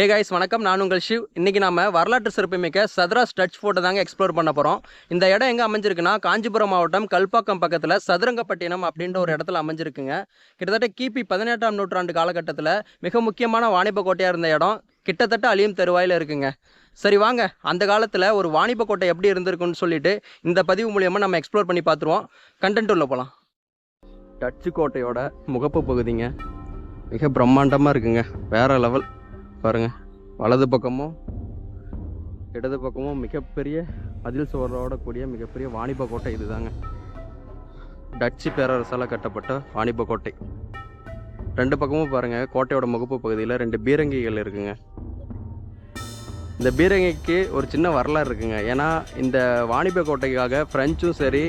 Hey guys வணக்கம். நான் உங்கள் ஷிவ். இன்றைக்கி நம்ம வரலாற்று சிறப்புமிக்க சதுராஸ் டச் ஃபோட்டோ தாங்க எக்ஸ்ப்ளோர் பண்ண போகிறோம் இந்த இடம் எங்கே அமைஞ்சிருக்குன்னா காஞ்சிபுரம் மாவட்டம் கல்பாக்கம் பக்கத்தில் சதுரங்கப்பட்டினம் அப்படின்ற ஒரு இடத்துல அமைஞ்சிருக்குங்க. கிட்டத்தட்ட கிபி பதினெட்டாம் நூற்றாண்டு காலகட்டத்தில் மிக முக்கியமான வாணிப கோட்டையாக இருந்த இடம். கிட்டத்தட்ட அழியும் தருவாயில் இருக்குங்க. சரி வாங்க. அந்த காலத்தில் ஒரு வாணிப கோட்டை எப்படி இருந்திருக்குன்னு சொல்லிட்டு இந்த பதிவு மூலியமாக நம்ம எக்ஸ்ப்ளோர் பண்ணி பார்த்துருவோம். கண்டென்ட் உள்ள போகலாம் டச்சு கோட்டையோட முகப்பு பகுதிங்க. மிக பிரம்மாண்டமாக இருக்குங்க. வேறு லெவல் பாருங்க வலது பக்கமும் இடது பக்கமும் மிகப்பெரிய அதில் சுவரோட கூடிய மிகப்பெரிய வாணிப கோட்டை இதுதாங்க. டச்சு பேரரசால் கட்டப்பட்ட வாணிப கோட்டை. ரெண்டு பக்கமும் பாருங்க கோட்டையோட முகப்பு பகுதியில் ரெண்டு பீரங்கிகள் இருக்குங்க. இந்த பீரங்கிக்கு ஒரு சின்ன வரலாறு இருக்குங்க. ஏன்னா இந்த வாணிப கோட்டைக்காக ஃப்ரெஞ்சும் சரி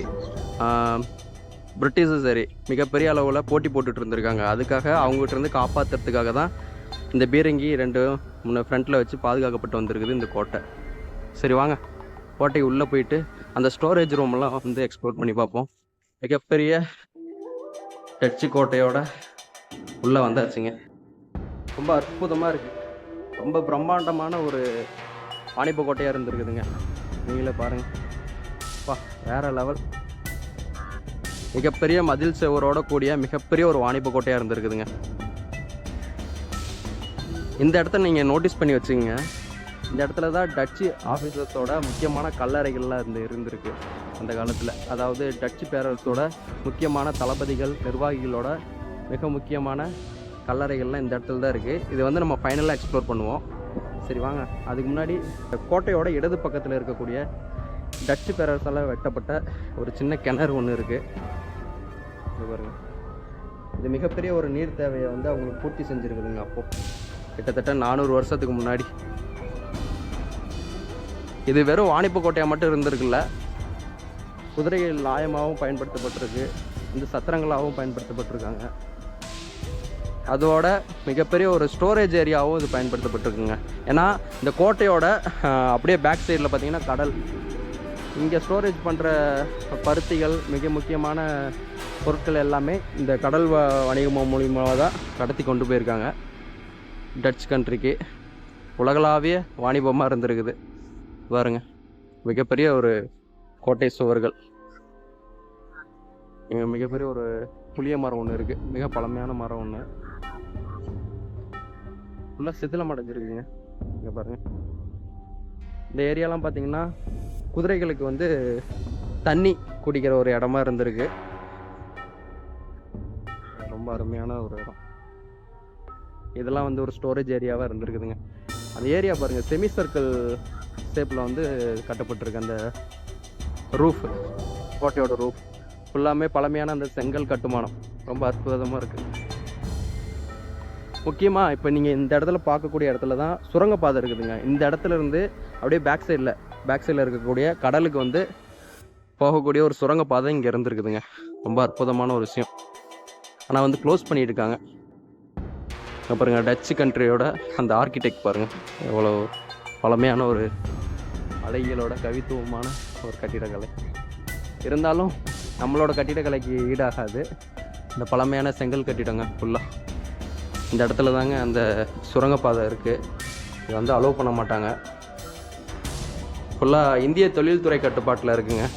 பிரிட்டிஷும் சரி மிகப்பெரிய அளவில் போட்டி போட்டுட்டு இருந்திருக்காங்க. அதுக்காக அவங்ககிட்ட இருந்து காப்பாற்றுறதுக்காக தான் இந்த பீரங்கி ரெண்டு முன்ன ஃப்ரண்ட்டில் வச்சு பாதுகாக்கப்பட்டு வந்திருக்குது இந்த கோட்டை. சரி வாங்க. கோட்டை உள்ளே போயிட்டு அந்த ஸ்டோரேஜ் ரூம்லாம் வந்து எக்ஸ்ப்ளோர் பண்ணி பார்ப்போம். மிகப்பெரிய டச்சு கோட்டையோட உள்ளே வந்தாச்சுங்க. ரொம்ப அற்புதமாக இருக்குது ரொம்ப பிரம்மாண்டமான ஒரு வாணிப கோட்டையாக இருந்திருக்குதுங்க. நீங்களே பாருங்கள் பா வேறு லெவல் மிகப்பெரிய மதில் சுவரோட கூடிய மிகப்பெரிய ஒரு வாணிப கோட்டையாக இருந்திருக்குதுங்க. இந்த இடத்த நீங்கள் நோட்டீஸ் பண்ணி வச்சுங்க இந்த இடத்துல தான் டச்சு ஆஃபீஸர்ஸோட முக்கியமான கல்லறைகள்லாம் இருந்து இருந்திருக்கு அந்த காலத்தில். அதாவது டச்சு பேரரசோட முக்கியமான தளபதிகள் நிர்வாகிகளோட மிக முக்கியமான கல்லறைகள்லாம் இந்த இடத்துல தான் இருக்குது இது வந்து நம்ம ஃபைனலாக எக்ஸ்ப்ளோர் பண்ணுவோம். சரி வாங்க. அதுக்கு முன்னாடி இந்த கோட்டையோட இடது பக்கத்தில் இருக்கக்கூடிய டச்சு பேரரசால் வெட்டப்பட்ட ஒரு சின்ன கிணறு ஒன்று இருக்குது இது இது மிகப்பெரிய ஒரு நீர் தேவையை வந்து அவங்களுக்கு பூர்த்தி செஞ்சுருக்குதுங்க அப்போது கிட்டத்தட்ட நானூறு வருஷத்துக்கு முன்னாடி. இது வெறும் வாணிப்பு கோட்டையாக மட்டும் இருந்திருக்குல்ல. குதிரைகள் லாயமாகவும் பயன்படுத்தப்பட்டிருக்கு. இந்த சத்திரங்களாகவும் பயன்படுத்தப்பட்டிருக்காங்க. அதோட மிகப்பெரிய ஒரு ஸ்டோரேஜ் ஏரியாவும் இது பயன்படுத்தப்பட்டிருக்குங்க. ஏன்னா இந்த கோட்டையோட அப்படியே பேக் சைடில் பார்த்தீங்கன்னா கடல். இங்கே ஸ்டோரேஜ் பண்ணுற பருத்திகள் மிக முக்கியமான பொருட்கள் எல்லாமே இந்த கடல் வ வணிகம் மூலியமாக தான் கடத்தி கொண்டு போயிருக்காங்க. டச் கண்ட்ரிக்கு உலகளாவிய வாணிபமாக இருந்திருக்குது. பாருங்க மிகப்பெரிய ஒரு கோட்டை சுவர்கள். இங்கே மிகப்பெரிய ஒரு புளிய மரம் ஒன்று இருக்குது மிக பழமையான மரம் ஒன்று ஃபுல்லாக சிதிலம் அடைஞ்சிருக்குங்க இங்கே பாருங்கள் இந்த ஏரியாலாம் பார்த்தீங்கன்னா குதிரைகளுக்கு வந்து தண்ணி குடிக்கிற ஒரு இடமா இருந்திருக்கு. ரொம்ப அருமையான ஒரு இடம். இதெல்லாம் வந்து ஒரு ஸ்டோரேஜ் ஏரியாவாக இருந்திருக்குதுங்க. அந்த ஏரியா பாருங்கள் செமி சர்க்கிள் ஷேப்பில் வந்து கட்டப்பட்டிருக்கு அந்த ரூஃப் கோட்டையோட ரூஃப் ஃபுல்லாமே பழமையான அந்த செங்கல் கட்டுமானம். ரொம்ப அற்புதமாக இருக்குது முக்கியமாக இப்போ நீங்கள் இந்த இடத்துல பார்க்கக்கூடிய இடத்துல தான் சுரங்கப்பாதை இருக்குதுங்க. இந்த இடத்துல இருந்து அப்படியே பேக் சைடில் பேக் சைடில் இருக்கக்கூடிய கடலுக்கு வந்து போகக்கூடிய ஒரு சுரங்கப்பாதை இங்கே இருந்திருக்குதுங்க. ரொம்ப அற்புதமான ஒரு விஷயம். ஆனால் வந்து க்ளோஸ் பண்ணிட்டு பாருங்கள் பாருங்க டச்சு கண்ட்ரியோட அந்த ஆர்கிடெக்ட் பாருங்கள் எவ்வளோ பழமையான ஒரு அழகியலோட கவித்துவமான ஒரு கட்டிடக்கலை. இருந்தாலும் நம்மளோட கட்டிடக்கலைக்கு ஈடாகாது. இந்த பழமையான செங்கல் கட்டிடங்க ஃபுல்லாக இந்த இடத்துல தாங்க அந்த சுரங்கப்பாதை இருக்குது இது வந்து அலோவ் பண்ண மாட்டாங்க. ஃபுல்லாக இந்திய தொழில்துறை கட்டுப்பாட்டில் இருக்குங்க.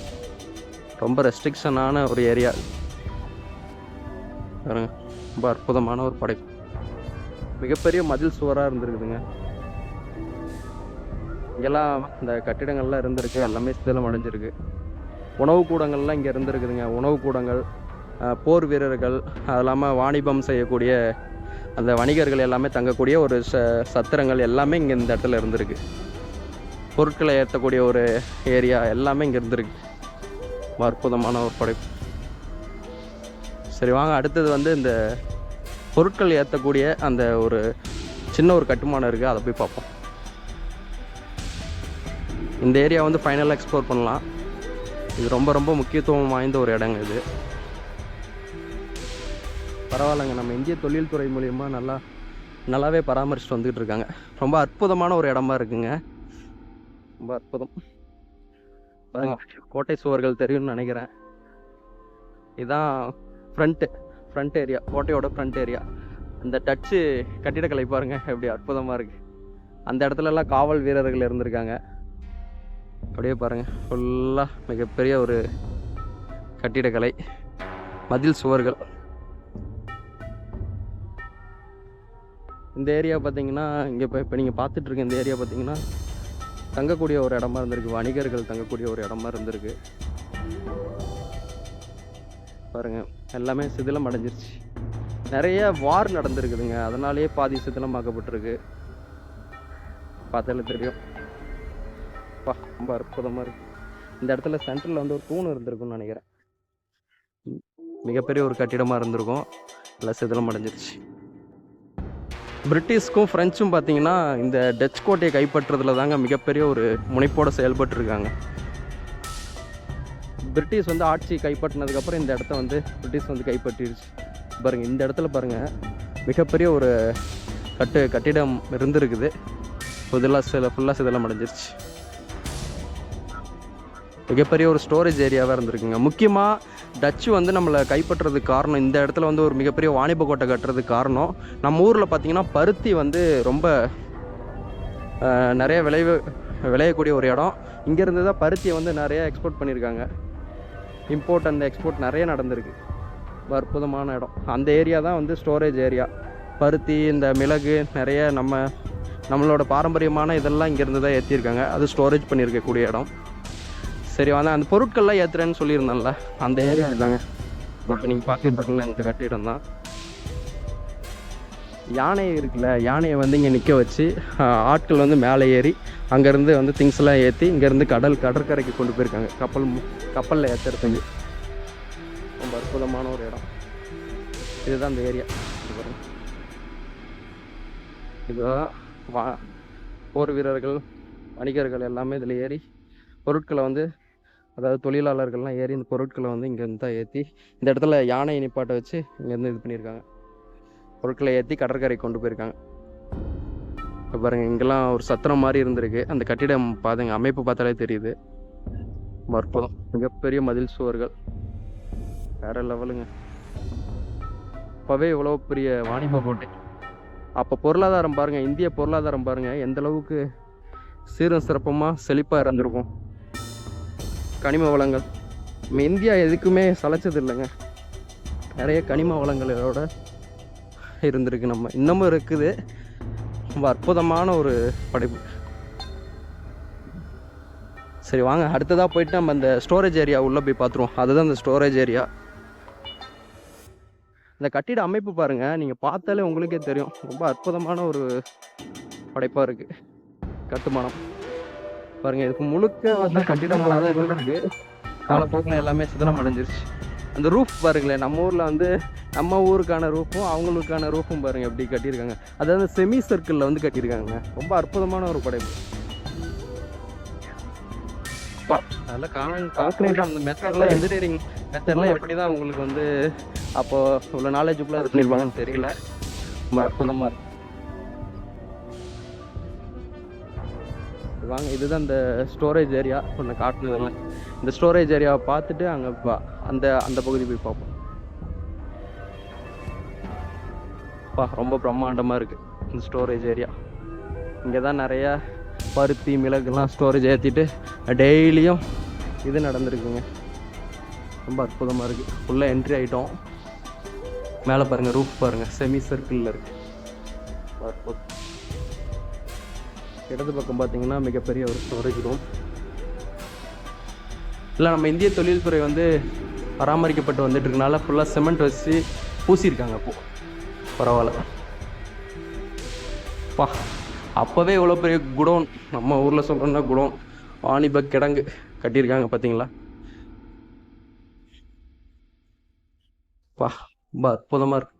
ரொம்ப ரெஸ்ட்ரிக்ஷனான ஒரு ஏரியா பாருங்க ரொம்ப அற்புதமான ஒரு படைப்பு. மிகப்பெரிய மதில் சுவராக இருந்திருக்குதுங்க. இங்கெல்லாம் இந்த கட்டிடங்கள்லாம் இருந்திருக்கு எல்லாமே சிதிலம் அடைஞ்சிருக்கு. உணவு கூடங்கள்லாம் இங்கே இருந்திருக்குதுங்க. உணவு கூடங்கள் போர் வீரர்கள் அது இல்லாமல் வாணிபம் செய்யக்கூடிய அந்த வணிகர்கள் எல்லாமே தங்கக்கூடிய ஒரு ச சத்திரங்கள் எல்லாமே இங்கே இந்த இடத்துல இருந்திருக்கு. பொருட்களை ஏற்றக்கூடிய ஒரு ஏரியா எல்லாமே இங்கே இருந்திருக்கு. அற்புதமான ஒரு படைப்பு. சரி வாங்க அடுத்தது வந்து இந்த பொருட்கள் ஏற்றக்கூடிய அந்த ஒரு சின்ன ஒரு கட்டுமானம் இருக்குது அதை போய் பார்ப்போம். இந்த ஏரியா வந்து ஃபைனலாக எக்ஸ்ப்ளோர் பண்ணலாம். இது ரொம்ப ரொம்ப முக்கியத்துவம் வாய்ந்த ஒரு இடங்க இது. பரவாயில்லைங்க நம்ம இந்திய தொழில்துறை மூலியமாக நல்லா நல்லாவே பராமரிச்சுட்டு வந்துக்கிட்டு இருக்காங்க. ரொம்ப அற்புதமான ஒரு இடமா இருக்குங்க. ரொம்ப அற்புதம். கோட்டை சுவர்கள் தெரியும்னு நினைக்கிறேன். இதுதான் ஃப்ரண்ட்டு ஃப்ரண்ட் ஏரியா கோட்டையோட ஃப்ரண்ட் ஏரியா அந்த டச்சு கட்டிடக்கலை பாருங்கள் எப்படி அற்புதமாக இருக்குது அந்த இடத்துலலாம் காவல் வீரர்கள் இருந்திருக்காங்க. அப்படியே பாருங்கள் ஃபுல்லாக மிகப்பெரிய ஒரு கட்டிடக்கலை. மதில் சுவர்கள். இந்த ஏரியா பார்த்தீங்கன்னா இங்கே இப்போ இப்போ நீங்கள் பார்த்துட்ருக்க இந்த ஏரியா பார்த்தீங்கன்னா தங்கக்கூடிய ஒரு இடமா இருந்திருக்கு. வணிகர்கள் தங்கக்கூடிய ஒரு இடமா இருந்திருக்கு. பாருங்கள் எல்லாமே சிதிலம் அடைஞ்சிருச்சு. நிறைய வார் நடந்திருக்குதுங்க. அதனாலேயே பாதி சிதிலமாக்கப்பட்டிருக்கு பார்த்தாலே தெரியும். பா ரொம்ப அற்புதமாக இருக்கு. இந்த இடத்துல சென்டரில் வந்து ஒரு தூண் இருந்திருக்கும்னு நினைக்கிறேன். மிகப்பெரிய ஒரு கட்டிடமாக இருந்திருக்கும். எல்லாம் சிதிலம் அடைஞ்சிருச்சு. பிரிட்டிஷ்க்கும் ஃப்ரெஞ்சும் பார்த்தீங்கன்னா இந்த டச் கோட்டையை கைப்பற்றுறதுல தாங்க மிகப்பெரிய ஒரு முனைப்போடு செயல்பட்டுருக்காங்க. பிரிட்டிஷ் வந்து ஆட்சி கைப்பற்றினதுக்கப்புறம் இந்த இடத்த வந்து பிரிட்டிஷ் வந்து கைப்பற்றிடுச்சு பாருங்கள் இந்த இடத்துல பாருங்கள் மிகப்பெரிய ஒரு கட்டு கட்டிடம் இருந்திருக்குது. இதெல்லாம் சில ஃபுல்லாக சிதெல்லாம் அடைஞ்சிருச்சு. மிகப்பெரிய ஒரு ஸ்டோரேஜ் ஏரியாவாக இருந்திருக்குங்க. முக்கியமாக டச்சு வந்து நம்மளை கைப்பற்றுறதுக்கு காரணம் இந்த இடத்துல வந்து ஒரு மிகப்பெரிய வாணிப கோட்டை கட்டுறதுக்கு காரணம் நம்ம ஊரில் பார்த்திங்கன்னா பருத்தி வந்து ரொம்ப நிறைய விளைவு விளையக்கூடிய ஒரு இடம். இங்கேருந்து தான் பருத்தியை வந்து நிறைய எக்ஸ்போர்ட் பண்ணியிருக்காங்க. இம்போர்ட் அண்ட் எக்ஸ்போர்ட் நிறைய நடந்திருக்கு. அற்புதமான இடம். அந்த ஏரியா தான் வந்து ஸ்டோரேஜ் ஏரியா பருத்தி இந்த மிளகு நிறைய நம்ம நம்மளோட பாரம்பரியமான இதெல்லாம் இங்கேருந்து தான் ஏற்றிருக்காங்க அது ஸ்டோரேஜ் பண்ணியிருக்கக்கூடிய இடம். சரி வந்து அந்த பொருட்கள்லாம் ஏற்றுறேன்னு சொல்லியிருந்தேன்ல. அந்த ஏரியா தாங்க இப்போ நீங்கள் பார்த்துட்டு இருக்கீங்களா இந்த கட்டிடம் தான். யானை இருக்குல்ல யானையை வந்து இங்கே நிற்க வச்சு ஆட்கள் வந்து மேலே ஏறி அங்கேருந்து வந்து திங்ஸ் எல்லாம் ஏற்றி இங்கேருந்து கடல் கடற்கரைக்கு கொண்டு போயிருக்காங்க. கப்பல் கப்பலில் ஏற்றுறதுக்கு ரொம்ப அற்புதமான ஒரு இடம். இதுதான் அந்த ஏரியா இதுதான் வா போர் வீரர்கள் வணிகர்கள் எல்லாமே இதில் ஏறி பொருட்களை வந்து அதாவது தொழிலாளர்கள்லாம் ஏறி இந்த பொருட்களை வந்து இங்கேருந்து தான் ஏற்றி இந்த இடத்துல யானை நிப்பாட்டை வச்சு இங்கேருந்து இது பண்ணியிருக்காங்க. பொருட்களை ஏற்றி கடற்கரை கொண்டு போயிருக்காங்க. இப்போ பாருங்கள் இங்கெல்லாம் ஒரு சத்திரம் மாதிரி இருந்திருக்கு. அந்த கட்டிடம் பாருங்க அமைப்பு பார்த்தாலே தெரியுது. அற்புதம். மிகப்பெரிய மதில் சுவர்கள். வேற லெவலுங்க. அப்போவே இவ்வளோ பெரிய வாணிப கோட்டை. அப்போ பொருளாதாரம் பாருங்கள் இந்திய பொருளாதாரம் பாருங்கள் எந்த அளவுக்கு சீரும் சிறப்பமாக செழிப்பாக இருந்திருக்கும். கனிம வளங்கள். நம்ம இந்தியா எதுக்குமே சளைச்சது இல்லைங்க நிறைய கனிம வளங்களோட இருந்திருக்கு. நம்ம இன்னமும் இருக்குது. ரொம்ப அற்புதமான ஒரு படைப்பு. சரி வாங்க. அடுத்ததாக போயிட்டு நம்ம அந்த ஸ்டோரேஜ் ஏரியா உள்ளே போய் பார்த்துருவோம் அதுதான் அந்த ஸ்டோரேஜ் ஏரியா இந்த கட்டிட அமைப்பு பாருங்க. நீங்கள் பார்த்தாலே உங்களுக்கே தெரியும். ரொம்ப அற்புதமான ஒரு படைப்பாக இருக்கு. கட்டுமானம். பாருங்க இதுக்கு முழுக்க வந்து கட்டிடங்களாக தான் இருந்திருக்கு. காலப்போக்கில் எல்லாமே சிதனம் அடைஞ்சிருச்சு அந்த ரூஃப் பாருங்களேன். நம்ம ஊரில் வந்து நம்ம ஊருக்கான ரூஃபும் அவங்களுக்கான ரூஃபும் பாருங்க எப்படி கட்டியிருக்காங்க. அதாவது செமி சர்க்கிளில் வந்து கட்டியிருக்காங்க. ரொம்ப அற்புதமான ஒரு படைப்பு. பா, அதெல்லாம் கான் கால்குலேட் அந்த மெத்தட்லாம் இன்ஜினியரிங் மெத்தட்லாம் எப்படி தான் உங்களுக்கு வந்து அப்போ இவ்வளோ நாலேஜுக்குள்ளே இது பண்ணியிருப்பாங்கன்னு தெரியல. ரொம்ப அற்புதமாக இருக்கு. வாங்க இதுதான் இந்த ஸ்டோரேஜ் ஏரியா ஒன்று காட்டுனதெல்லாம் இந்த ஸ்டோரேஜ் ஏரியாவை பார்த்துட்டு அங்கே அந்த அந்த பகுதி போய் பார்ப்போம். பா ரொம்ப பிரம்மாண்டமாக இருக்குது இந்த ஸ்டோரேஜ் ஏரியா இங்கே தான் நிறையா பருத்தி மிளகுலாம் ஸ்டோரேஜ் ஏற்றிட்டு டெய்லியும் இது நடந்திருக்குங்க. ரொம்ப அற்புதமாக இருக்குது ஃபுல்லாக என்ட்ரி ஆகிட்டோம் மேலே பாருங்கள் ரூஃப் பாருங்கள் செமி சர்க்கிளில் இருக்குது அற்புதம். இடது பக்கம் பார்த்தீங்கன்னா மிகப்பெரிய ஒரு ஸ்டோரேஜ் ரூம் இல்லை நம்ம இந்திய தொழில்துறை வந்து பராமரிக்கப்பட்டு வந்துட்டுருக்கனால ஃபுல்லாக சிமெண்ட் வச்சு பூசியிருக்காங்க அப்போ பரவாயில்ல. பா அப்போவே இவ்வளோ பெரிய குடோன் நம்ம ஊரில் சொல்கிறோம்னா குடோன் வாணிப கிடங்கு கட்டியிருக்காங்க பார்த்தீங்களா? பா ரொம்ப அற்புதமாக இருக்கு.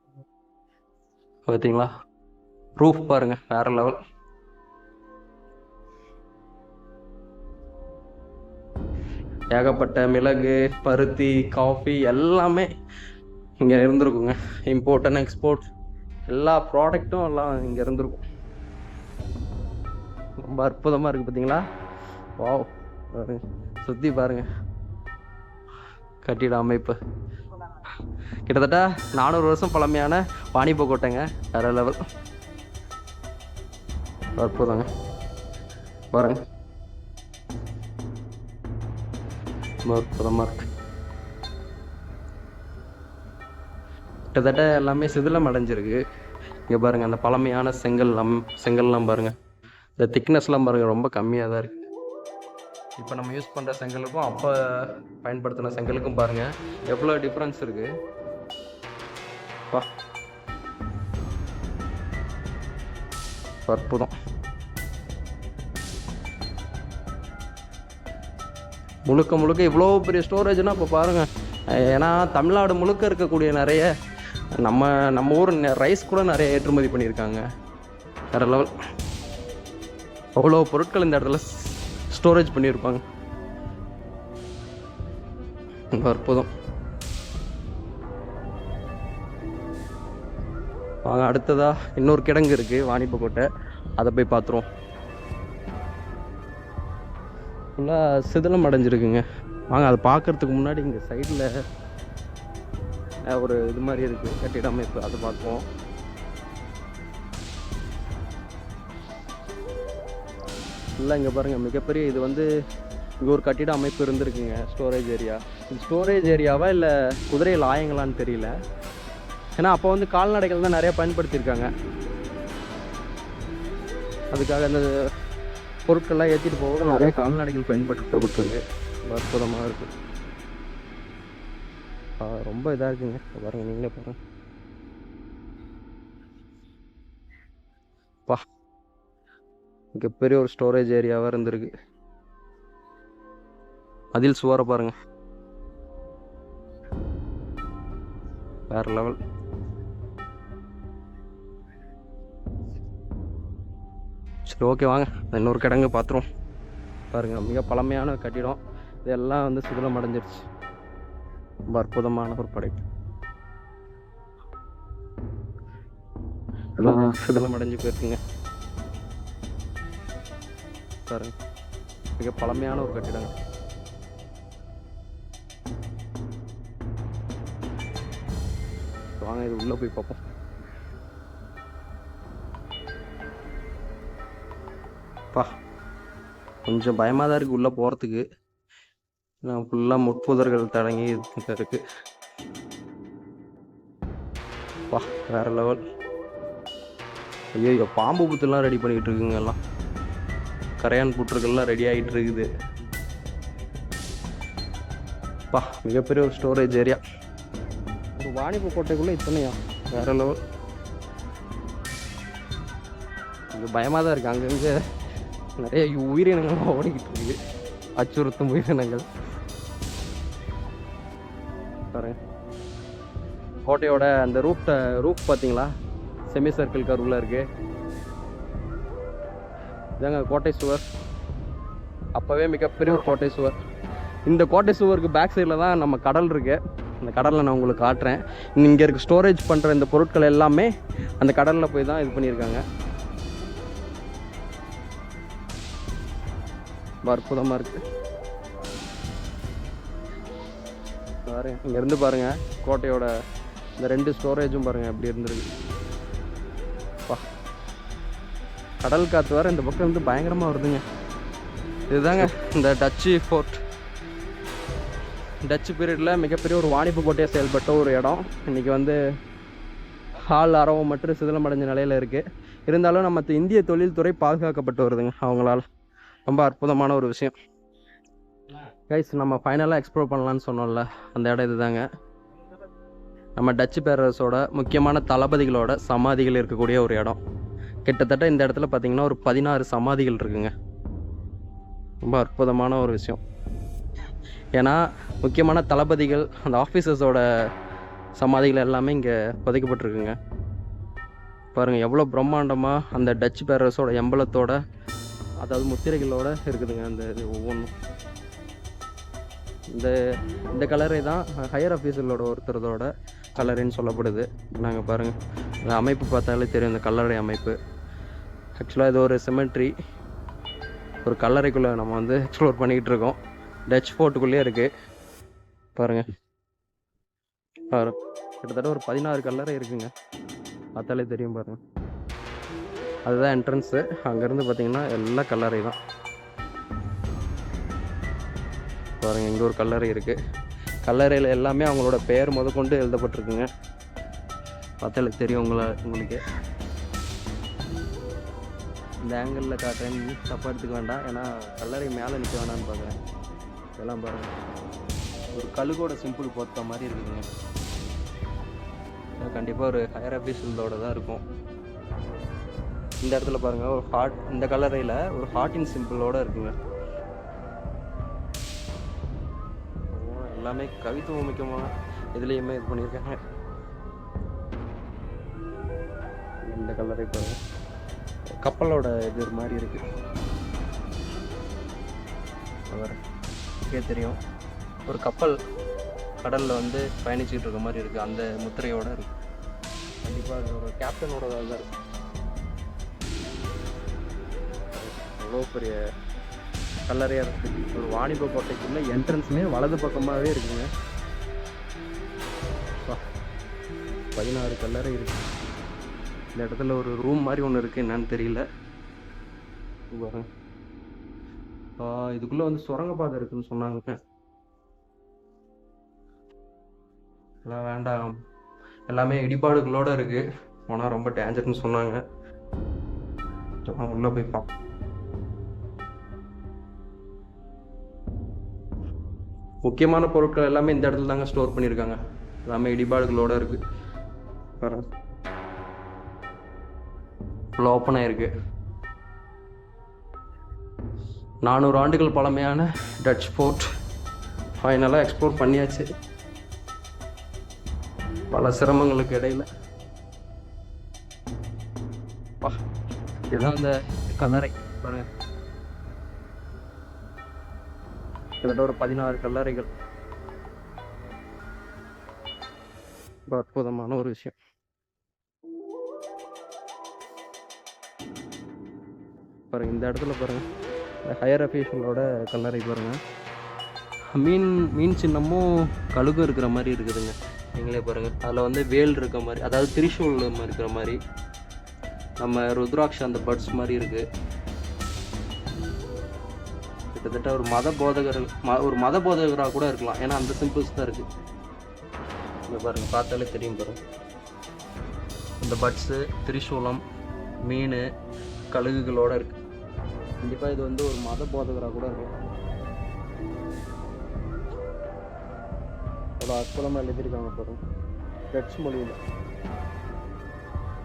பார்த்தீங்களா? ரூஃப் பாருங்க வேறு லெவல் ஏகப்பட்ட மிளகு பருத்தி காஃபி எல்லாமே இங்கே இருந்திருக்குங்க. இம்போர்ட் அண்ட் எக்ஸ்போர்ட் எல்லா ப்ராடக்ட்டும் எல்லாம் இங்கே இருந்திருக்கும். ரொம்ப அற்புதமாக இருக்குது பார்த்தீங்களா வாவ் பாருங்க. சுற்றி பாருங்கள் கட்டிட அமைப்பு. கிட்டத்தட்ட நானூறு வருஷம் பழமையான வாணிப கோட்டைங்க. வேறு லெவல் அற்புதங்க. பாருங்க. ரொம்ப அற்புதமாக இருக்கு. கிட்டத்தட்ட எல்லாமே சிதிலம் அடைஞ்சிருக்கு. இங்கே பாருங்கள் அந்த பழமையான செங்கல்லாம் செங்கல்லாம் பாருங்கள் இந்த திக்னஸ்லாம் பாருங்கள் ரொம்ப கம்மியாக தான் இருக்குது இப்போ நம்ம யூஸ் பண்ணுற செங்கலுக்கும் அப்போ பயன்படுத்தின செங்கலுக்கும் பாருங்கள் எவ்வளோ டிஃப்ரென்ஸ் இருக்குது பா அற்புதம் முழுக்க முழுக்க இவ்வளோ பெரிய ஸ்டோரேஜ்னா இப்போ பாருங்கள் ஏன்னா தமிழ்நாடு முழுக்க இருக்கக்கூடிய நிறைய நம்ம நம்ம ஊர் ரைஸ் கூட நிறைய ஏற்றுமதி பண்ணியிருக்காங்க. வேறு லெவல் அவ்வளோ பொருட்கள் இந்த இடத்துல ஸ்டோரேஜ் பண்ணியிருப்பாங்க. ரொம்ப அற்புதம். வாங்க அடுத்ததாக இன்னொரு கிடங்கு இருக்குது வாணிப்பக்கோட்டை அதை போய் பார்த்துருவோம். ஃபுல்லாக சிதிலம் அடைஞ்சிருக்குங்க. வாங்க அதை பார்க்கறதுக்கு முன்னாடி இங்கே சைடில் ஒரு இது மாதிரி இருக்குது கட்டிட அமைப்பு அதை பார்ப்போம். இல்லை இங்கே பாருங்கள் மிகப்பெரிய இது வந்து இங்கே ஒரு கட்டிட அமைப்பு இருந்திருக்குங்க ஸ்டோரேஜ் ஏரியா ஸ்டோரேஜ் ஏரியாவா இல்லை குதிரை லாயங்களான்னு தெரியல. ஏன்னா அப்போ வந்து கால்நடைகள் தான் நிறையா பயன்படுத்தியிருக்காங்க. அதுக்காக அந்த பொருட்கள்லாம் ஏற்றிட்டு போக நிறைய கால்நடைகள் பயன்படுத்தப்பட்டிருக்கு. அற்புதமாக இருக்கு. ரொம்ப இதாக இருக்குங்க. பாருங்கள் பாருங்க நீங்களே பாருங்க. பா. மிகப்பெரிய ஒரு ஸ்டோரேஜ் ஏரியாவாக இருந்திருக்கு. அதில் சுவார பாருங்க. வேற லெவல் சரி ஓகே வாங்க. இன்னொரு கிடங்கு பார்த்துருவோம் பாருங்கள் மிக பழமையான கட்டிடம். இதெல்லாம் வந்து சிதிலம் அடைஞ்சிருச்சு. ரொம்ப அற்புதமான ஒரு படைப்பு எல்லாம் சிதிலம் அடைஞ்சு போயிருக்குங்க. பாருங்க மிக பழமையான ஒரு கட்டிடங்க. வாங்க இது உள்ளே போய் பார்ப்போம். கொஞ்சம் பயமாக தான் இருக்குது உள்ளே போகிறதுக்கு நான் ஃபுல்லாக முட்புதர்கள் தடங்கி இது இருக்கு. பா லெவல் ஐயோ பாம்பு புத்துலாம் ரெடி பண்ணிக்கிட்டு இருக்குங்க எல்லாம். கரையான் புற்றுகள்லாம் ரெடி ஆகிட்டு இருக்குது. பா மிகப்பெரிய ஒரு ஸ்டோரேஜ் ஏரியா ஒரு வாணிப கோட்டைக்குள்ளே இத்தனையா? வேறு லெவல் இங்கே பயமாக தான் இருக்குது அங்கங்கே நிறைய. உயிரினங்கள்லாம் ஓடிக்கிட்டு இருக்கு. அச்சுறுத்தும் உயிரினங்கள். பாருங்க கோட்டையோட அந்த ரூஃப் ரூப் பார்த்தீங்களா? செமி சர்க்கிள் கருவில் இருக்கு. இதாங்க கோட்டை சுவர். அப்போவே மிகப்பெரிய ஒரு கோட்டை சுவர். இந்த கோட்டை சுவருக்கு பேக் சைடில் தான் நம்ம கடல் இருக்கு. அந்த கடலில் நான் உங்களுக்கு காட்டுறேன். இங்கே இருக்க ஸ்டோரேஜ் பண்ணுற இந்த பொருட்கள் எல்லாமே அந்த கடலில் போய் தான் இது பண்ணியிருக்காங்க. ரொம்ப அற்புதமாக இருக்குது பாரு இங்கேருந்து இருந்து கோட்டையோட இந்த ரெண்டு ஸ்டோரேஜும் பாருங்கள் எப்படி இருந்திருக்கு. பா கடல் காற்று வேறு இந்த பக்கம் வந்து பயங்கரமாக வருதுங்க. இதுதாங்க இந்த டச்சு ஃபோர்ட் டச்சு பீரியடில் மிகப்பெரிய ஒரு வாணிப்பு கோட்டையாக செயல்பட்ட ஒரு இடம். இன்றைக்கி வந்து ஹால் அரவம் மற்றும் சிதிலமடைஞ்ச நிலையில் இருக்குது இருந்தாலும் நம்ம இந்திய தொழில்துறை பாதுகாக்கப்பட்டு வருதுங்க அவங்களால. ரொம்ப அற்புதமான ஒரு விஷயம். கைஸ் நம்ம ஃபைனலாக எக்ஸ்ப்ளோர் பண்ணலான்னு சொன்னோம்ல அந்த இடம் இதுதாங்க. நம்ம டச்சு பேரரசோட முக்கியமான தளபதிகளோட சமாதிகள் இருக்கக்கூடிய ஒரு இடம். கிட்டத்தட்ட இந்த இடத்துல பார்த்தீங்கன்னா ஒரு பதினாறு சமாதிகள் இருக்குங்க. ரொம்ப அற்புதமான ஒரு விஷயம். ஏன்னா முக்கியமான தளபதிகள் அந்த ஆஃபீஸர்ஸோட சமாதிகள் எல்லாமே இங்கே புதைக்கப்பட்டிருக்குங்க. பாருங்கள் எவ்வளோ பிரம்மாண்டமாக அந்த டச்சு பேரரசோட எம்பலத்தோட அதாவது முத்திரைகளோட இருக்குதுங்க. அந்த இது ஒவ்வொன்றும் இந்த இந்த கலரை தான் ஹையர் ஆஃபீஸர்களோட ஒருத்தரோட கலருன்னு சொல்லப்படுது. நாங்கள் பாருங்கள் இந்த அமைப்பு பார்த்தாலே தெரியும் இந்த கல்லறை அமைப்பு. ஆக்சுவலாக இது ஒரு சிமெண்ட்ரி ஒரு கல்லறைக்குள்ளே நம்ம வந்து எக்ஸ்ப்ளோர் பண்ணிக்கிட்டு இருக்கோம். டச் ஃபோர்ட்டுக்குள்ளேயே இருக்குது பாருங்கள் பாரு. கிட்டத்தட்ட ஒரு பதினாறு கல்லறை இருக்குங்க. பார்த்தாலே தெரியும் பாருங்கள் அதுதான் என்ட்ரன்ஸு அங்கேருந்து பார்த்திங்கன்னா எல்லாம் கல்லறை தான். பாருங்கள் இங்கே ஒரு கல்லறை இருக்குது கல்லறையில் எல்லாமே அவங்களோட பெயர் முதற்கொண்டு எழுதப்பட்டிருக்குங்க. பார்த்தாலே தெரியும் உங்களை உங்களுக்கு. இந்த ஆங்கிளில் காட்டுறேன். தப்பாக எடுத்துக்க வேண்டாம். ஏன்னா கல்லறை மேலே நிற்க வேணான்னு பார்க்குறேன். இதெல்லாம் பாருங்கள் ஒரு கழுகோட சிம்பிள் போத்த மாதிரி இருக்குதுங்க. கண்டிப்பாக ஒரு ஹையர் ஆஃபீஸ் உள்ளோட தான் இருக்கும். இந்த இடத்துல பாருங்கள் ஒரு ஹார்ட் இந்த கலரையில் ஒரு ஹார்ட்டின் சிம்பிளோட இருக்குங்க. எல்லாமே கவித்துவம் முக்கியமாக இதுலேயுமே இது பண்ணியிருக்காங்க. இந்த கலரை பாருங்கள் கப்பலோட இது ஒரு மாதிரி இருக்குது அவர் தெரியும். ஒரு கப்பல் கடலில் வந்து பயணிச்சுக்கிட்டு இருக்க மாதிரி இருக்குது அந்த முத்திரையோடு இருக்குது கண்டிப்பாக ஒரு கேப்டனோட தான் இருக்குது அவ்வளோ பெரிய கல்லறையாக இருக்குது ஒரு வாணிப கோட்டைக்குள்ளே என்ட்ரன்ஸ்லேயே வலது பக்கமாகவே இருக்குங்க. அப்பா, பதினாறு கல்லறை இருக்கு. இந்த இடத்துல ஒரு ரூம் மாதிரி ஒன்று இருக்குது என்னன்னு தெரியல. இது இதுக்குள்ள வந்து சுரங்கப்பாதை இருக்குன்னு சொன்னாங்க. எல்லாம் வேண்டாம். எல்லாமே இடிபாடுகளோட இருக்கு. போனால் ரொம்ப டேஞ்சர்னு சொன்னாங்க. சரி, உள்ள போய் பார்ப்போம் முக்கியமான பொருட்கள் எல்லாமே இந்த இடத்துல தாங்க ஸ்டோர் பண்ணியிருக்காங்க. எல்லாமே இடிபாடுகளோட இருக்குது பாருங்க ஃபுல்லாக ஓப்பன் ஆகிருக்கு நானூறு ஆண்டுகள் பழமையான டச் ஃபோர்ட் ஃபைனலாக எக்ஸ்ப்ளோர் பண்ணியாச்சு. பல சிரமங்களுக்கு இடையில். இதான் இதுதான் அந்த கல்லறை பாருங்கள் கிட்டத்தட்ட ஒரு பதினாறு கல்லறைகள். அற்புதமான ஒரு விஷயம். பாருங்க இந்த இடத்துல பாருங்க. இந்த ஹையர் அஃபீஷியலோட கல்லறை பாருங்க. மீன் மீன் சின்னமும் கழுகு இருக்கிற மாதிரி இருக்குதுங்க. நீங்களே பாருங்க. அதில் வந்து வேல் இருக்க மாதிரி அதாவது திரிசூல் இருக்கிற மாதிரி. நம்ம ருத்ராட்ச அந்த பட்ஸ் மாதிரி இருக்குது கிட்டத்தட்ட ஒரு மத போதகர் ம- ஒரு மத போதகராக கூட இருக்கலாம். ஏன்னா அந்த சிம்பிள்ஸ் தான் இருக்குது இங்கே பாருங்கள் பார்த்தாலே தெரியும் பாருங்கள் இந்த பட்ஸு திரிசூலம் மீன் கழுகுகளோடு இருக்குது கண்டிப்பாக இது வந்து ஒரு மத போதகராக கூட இருக்கும் அவ்வளோ அற்புதமாக எழுதியிருக்காங்க பாருங்க. டச் மொழியில்.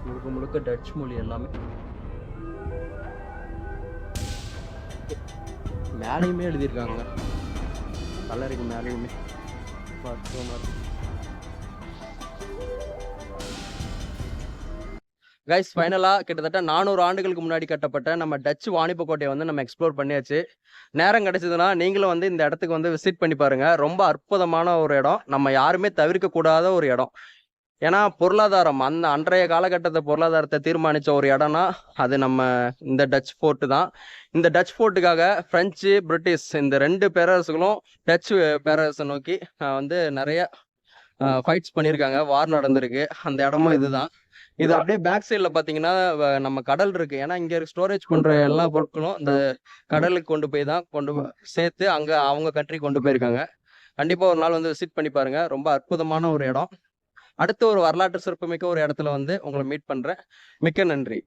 முழுக்க முழுக்க டச் மொழி எல்லாமே. மேலேயுமே எழுதியிருக்காங்க. கல்லறைக்கு மேலேயுமே. கைஸ் ஃபைனலாக கிட்டத்தட்ட நானூறு ஆண்டுகளுக்கு முன்னாடி கட்டப்பட்ட நம்ம டச் வாணிப கோட்டையை வந்து நம்ம எக்ஸ்ப்ளோர் பண்ணியாச்சு. நேரம் கிடைச்சதுன்னா நீங்களும் வந்து இந்த இடத்துக்கு வந்து விசிட் பண்ணி பாருங்க. ரொம்ப அற்புதமான ஒரு இடம். நம்ம யாருமே தவிர்க்கக்கூடாத ஒரு இடம். ஏன்னா பொருளாதாரம் அந்த அன்றைய காலகட்டத்தை பொருளாதாரத்தை தீர்மானித்த ஒரு இடம்னா அது நம்ம இந்த டச் ஃபோர்ட்டு தான். இந்த டச் ஃபோர்ட்டுக்காக ஃப்ரெஞ்சு பிரிட்டிஷ் இந்த ரெண்டு பேரரசுகளும் டச் பேரரசை நோக்கி வந்து நிறைய ஃபைட்ஸ் பண்ணியிருக்காங்க. வார் நடந்திருக்கு. அந்த இடமும் இதுதான். இது அப்படியே பேக் சைடில் பார்த்தீங்கன்னா வ- நம்ம கடல் இருக்கு. ஏன்னா இங்கே ஸ்டோரேஜ் பண்ணுற எல்லா பொருட்களும் இந்த கடலுக்கு கொண்டு போய் தான் கொண்டு சேர்த்து அங்கே அவங்க கண்ட்ரி கொண்டு போயிருக்காங்க. கண்டிப்பாக ஒரு நாள் வந்து விசிட் பண்ணி பாருங்க. ரொம்ப அற்புதமான ஒரு இடம். அடுத்த ஒரு வரலாற்று சிறப்புமிக்க ஒரு இடத்துல வந்து உங்களை மீட் பண்ணுறேன் மிக்க நன்றி.